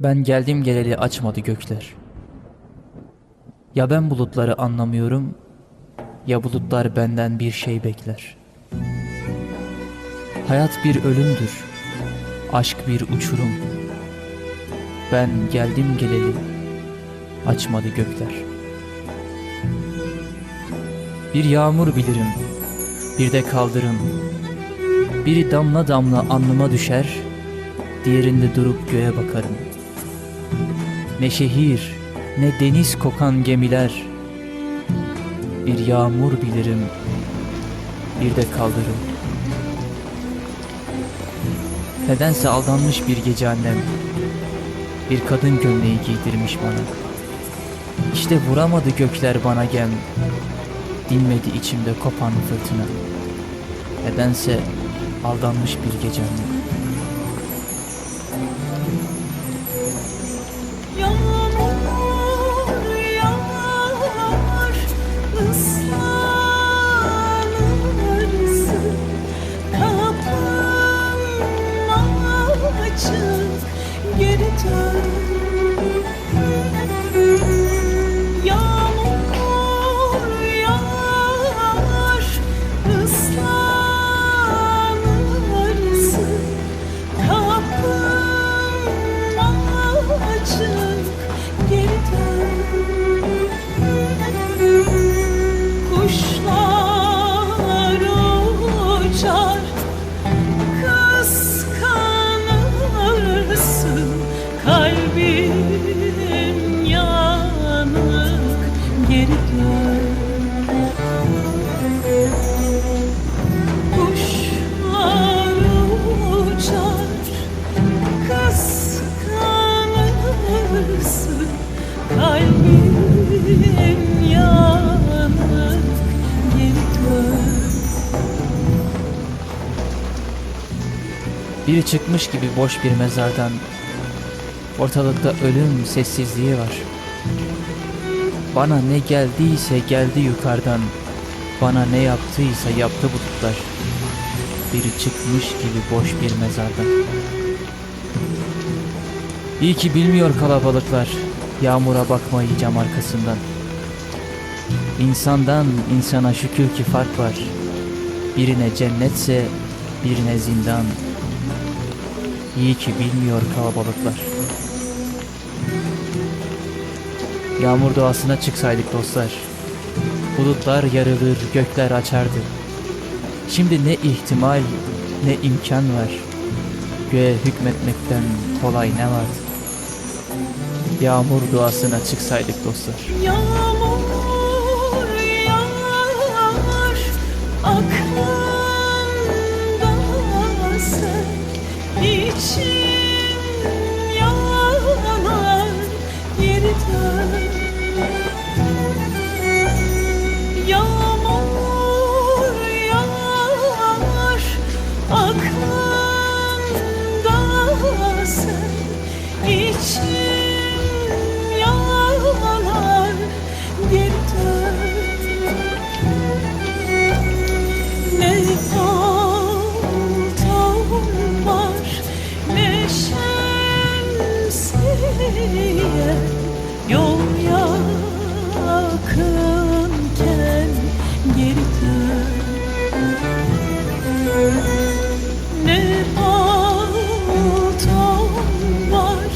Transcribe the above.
Ben geldim geleli açmadı gökler. Ya ben bulutları anlamıyorum, ya bulutlar benden bir şey bekler. Hayat bir ölümdür, aşk bir uçurum. Ben geldim geleli açmadı gökler. Bir yağmur bilirim, bir de kaldırım. Biri damla damla alnıma düşer, diğerinde durup göğe bakarım. Ne şehir, ne deniz kokan gemiler. Bir yağmur bilirim, bir de kaldırım. Nedense aldanmış bir gece annem. Bir kadın gömleği giydirmiş bana. İşte vuramadı gökler bana gem. Dinmedi içimde kopan fırtına. Nedense aldanmış bir gece annem. Geri Biri çıkmış gibi boş bir mezardan Ortalıkta ölüm sessizliği var. Bana ne geldiyse geldi yukarıdan Bana ne yaptıysa yaptı bulutlar. Biri çıkmış gibi boş bir mezardan. İyi ki bilmiyor kalabalıklar Yağmura bakmayı cam arkasından İnsandan insana şükür ki fark var Birine cennetse birine zindan İyi ki bilmiyor kalabalıklar. Yağmur doğasına çıksaydık dostlar. Bulutlar yarılır, gökler açardı. Şimdi ne ihtimal, ne imkan var. Göğe hükmetmekten kolay ne vardı? Yağmur doğasına çıksaydık dostlar. Yağmur yağar aklımda sen İçim yanar geri dön Yol yakınken geri dön. Ne paltom var